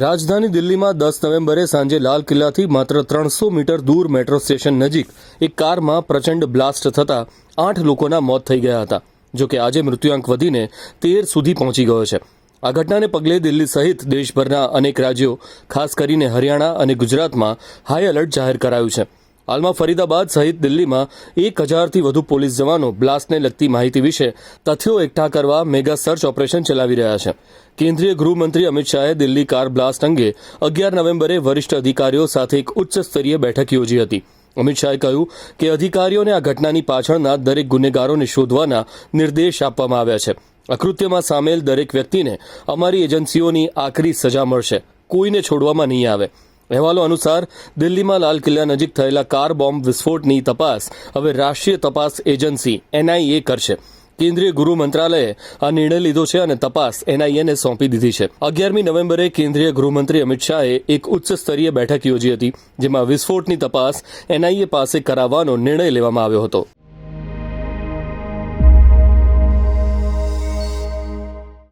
રાજધાની દિલ્હીમાં દસ નવેમ્બરે સાંજે લાલ કિલ્લાથી માત્ર ત્રણસો મીટર દૂર મેટ્રો સ્ટેશન નજીક એક કારમાં પ્રચંડ બ્લાસ્ટ થતાં આઠ લોકોના મોત થઈ ગયા હતા, જો કે આજે મૃત્યુઆંક વધીને તેર સુધી પહોંચી ગયો છે. આ ઘટનાને પગલે દિલ્હી સહિત દેશભરના અનેક રાજ્યો, ખાસ કરીને હરિયાણા અને ગુજરાતમાં હાઈ એલર્ટ જાહેર કરાયું છે. હાલમાં ફરીદાબાદ સહિત દિલ્હીમાં એક હજારથી વધુ પોલીસ જવાનો બ્લાસ્ટને લગતી માહિતી વિશે તથ્યો એકઠા કરવા મેગા સર્ચ ઓપરેશન ચલાવી રહ્યા છે. કેન્દ્રીય ગૃહમંત્રી અમિત શાહે દિલ્હી કાર બ્લાસ્ટ અંગે અગિયાર નવેમ્બરે વરિષ્ઠ અધિકારીઓ સાથે એક ઉચ્ચ સ્તરીય બેઠક યોજી હતી. અમિત શાહે કહ્યું કે અધિકારીઓને આ ઘટનાની પાછળના દરેક ગુનેગારોને શોધવાના નિર્દેશ આપવામાં આવ્યા છે. અકૃત્યમાં સામેલ દરેક વ્યક્તિને અમારી એજન્સીઓની આકરી સજા મળશે. કોઈને છોડવામાં નહીં આવે. અહેવાલો અનુસાર, દિલ્હીમાં લાલ કિલ્લા નજીક થયેલા કાર બોમ્બ વિસ્ફોટની તપાસ હવે રાષ્ટ્રીય તપાસ એજન્સી એનઆઈએ કરશે. કેન્દ્રીય ગૃહ મંત્રાલયે આ નિર્ણય લીધો છે અને તપાસ એનઆઈએને સોંપી દીધી છે. અગિયારમી નવેમ્બરે કેન્દ્રીય ગૃહમંત્રી અમિત શાહે એક ઉચ્ચ સ્તરીય બેઠક યોજી હતી, જેમાં વિસ્ફોટની તપાસ એનઆઈએ પાસે કરાવવાનો નિર્ણય લેવામાં આવ્યો હતો.